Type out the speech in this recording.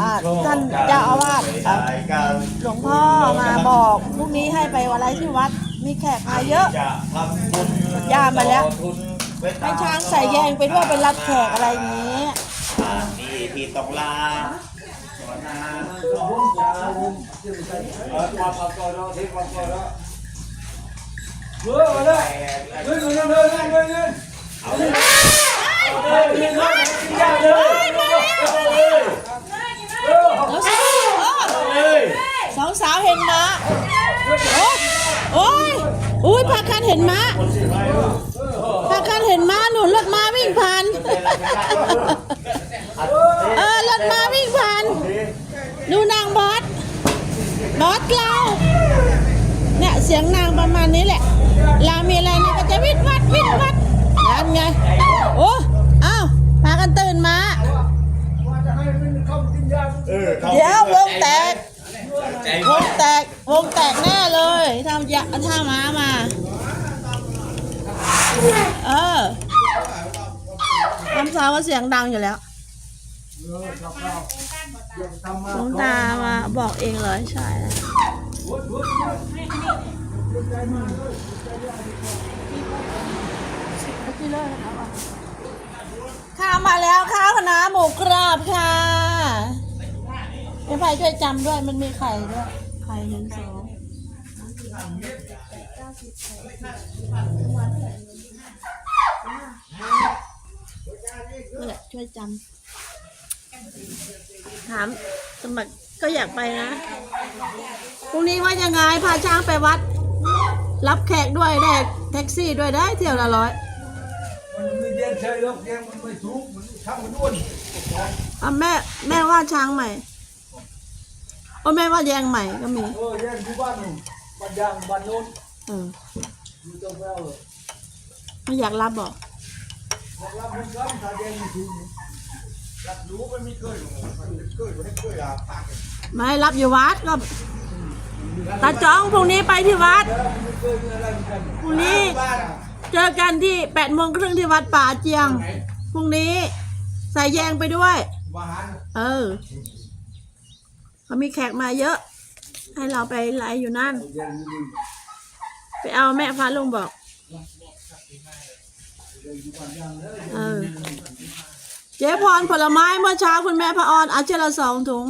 อ่าท่านเจ้าอาวาสอะรายการหลวงพ่อมาบอกพรุ่งนี้ให้ไปวันอะไรที่วัดมีแขกมาเยอะจะทำบุญย่ามาแล้วทุนไว้ให้ช้างใส่แยงไปด้วยไปรับแขกอะไรอย่างนี้อ่านี่พี่ต้องลาขอนาสอ งสาวเห็นม้าโอ้ยโอ้ยพาคันเห็นม้าพาคันเห็นม้าหนุนรถม้าวิ่งผ่านเออรถม้าวิ่งผ่านดูนางบอสบอสเราเนี่ยเสียงนางประมาณนี้แหละลามีอะไรเนี่ยก็จะวิดวัดวิดวัดนั่นไงโอ้อ้าวพากันตื่นมาเออขาเดี๋ยววงแตก ใจวงแตกวงแตกแน่เลยทำยะท่าม้ามา เออทำสาวว่าเสียงดังอยู่แล้วหลวงตามาบอกเองเลยใช่แล้วข้าวมาแล้ว ช่วยจำด้วยมันมีไข่ด้วย ไข่หนึ่งสองนี่นแหละช่วยจำถามสมัครก็อยากไปนะพรุ่งนี้ว่ายังไงพาช้างไปวัด รับแขกด้วยได้แท็กซี่ด้วยได้เที่ยวละร้อยมันไม่เย็นใช่หรอกแกงมันไม่ถูกมันช่างมันอ้วนอะแม่แม่ว่าช้างใหม่ โอ้แม่ว่าแยงใหม่ก็มีเออแย่งที่บ้านหนูบ้านยางบ้านโน้นเอออยู่ตรงแววเลยไม่อยากรับบอกบอกรับมันซ้ำถ้าแย่งไม่ถูกนี่รับรู้มันไม่เคยมันเคยมันไม่เคยอะปากไม่รับอยู่วัดก็ตาจ้องพรุ่งนี้ไปที่วัดแล้วมันไม่เคยมีอะไรเหมือนกันพรุ่งนี้บ้านอะเจอกันที่แปดโมงครึ่งที่วัดป่าเจียงพรุ่งนี้ใส่แยงไปด้วยบ้านเออ เขามีแขกมาเยอะ ให้เราไปไลฟ์อยู่นั่น ไปเอาแม่ฟ้าลุงบอก เออ เจ๊พรผลไม้เมื่อเช้าคุณแม่พระออนเอาเจละสองถุง